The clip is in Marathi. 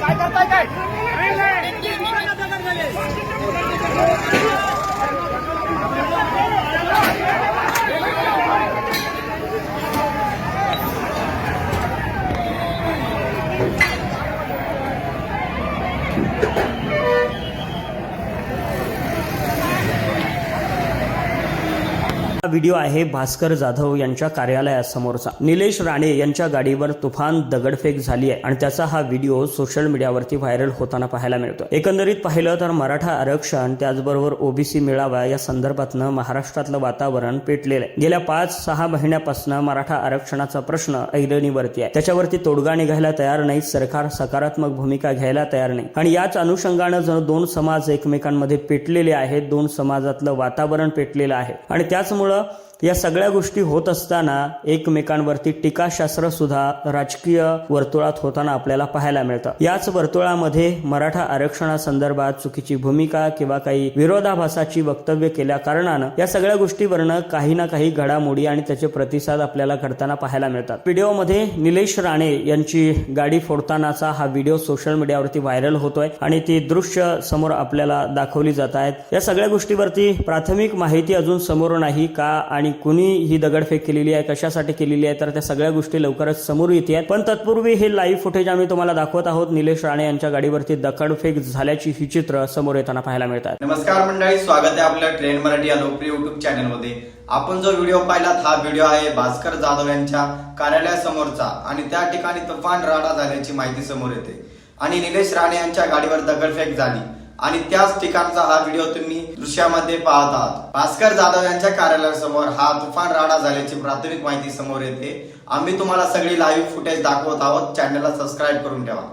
काय करताय काय हा व्हिडिओ आहे भास्कर जाधव यांच्या कार्यालयासमोरचा. निलेश राणे यांच्या गाडीवर तुफान दगडफेक झाली आहे आणि त्याचा हा व्हिडिओ सोशल मीडियावरती व्हायरल होताना पाहायला मिळतो एकंदरीत पाहिलं तर मराठा आरक्षण त्याचबरोबर ओबीसी मेळावा या संदर्भातनं महाराष्ट्रातलं वातावरण पेटलेलं आहे. गेल्या पाच सहा महिन्यापासून मराठा आरक्षणाचा प्रश्न ऐरणीवरती आहे. त्याच्यावरती तोडगा निघायला तयार नाही सरकार सकारात्मक भूमिका घ्यायला तयार नाही. आणि याच अनुषंगानं जणू दोन समाज एकमेकांमध्ये पेटलेले आहेत दोन समाजातलं वातावरण पेटलेलं आहे आणि त्याचमुळं আমরা या सगळ्या गोष्टी होत असताना एकमेकांवरती टीकाशास्त्र सुद्धा राजकीय वर्तुळात होताना आपल्याला पाहायला मिळतं. याच वर्तुळामध्ये मराठा आरक्षणासंदर्भात चुकीची भूमिका किंवा काही विरोधाभासाची वक्तव्य केल्या कारणानं या सगळ्या गोष्टीवरनं काही ना काही घडामोडी आणि त्याचे प्रतिसाद आपल्याला घडताना पाहायला मिळतात. व्हिडिओमध्ये निलेश राणे यांची गाडी फोडतानाचा हा व्हिडिओ सोशल मीडियावरती व्हायरल होतोय आणि ती दृश्य समोर आपल्याला दाखवली जात आहेत. या सगळ्या गोष्टीवरती प्राथमिक माहिती अजून समोर नाही का आणि कुणी ही दगडफेक केलेली आहे कशासाठी केलेली आहे तर त्या सगळ्या गोष्टी लवकरच समोर येते पण तत्पूर्वी हे लाईव्ह फुटेज आम्ही तुम्हाला दाखवत आहोत. निलेश राणे यांच्या गाडीवरती दगडफेक झाल्याची ही चित्र समोर येताना पाहायला मिळतात. नमस्कार मंडळी स्वागत आहे आपल्या ट्रेंड मराठी या लोकप्रिय युट्यूब चॅनलमध्ये आपण जो व्हिडिओ पाहिलात हा व्हिडिओ आहे भास्कर जाधव यांच्या कार्यालयासमोरचा आणि त्या ठिकाणी तुफान राडा झाल्याची माहिती समोर येते. आणि निलेश राणे यांच्या गाडीवर दगडफेक झाली. आणि त्याच ठिकाणचा हा व्हिडिओ तुम्ही दृश्यामध्ये पाहत आहात. भास्कर जाधव यांच्या कार्यालयासमोर हा तुफान राडा झाल्याची प्राथमिक माहिती समोर येते. आम्ही तुम्हाला सगळी लाईव्ह फुटेज दाखवत आहोत. चॅनलला सबस्क्राईब करून ठेवा.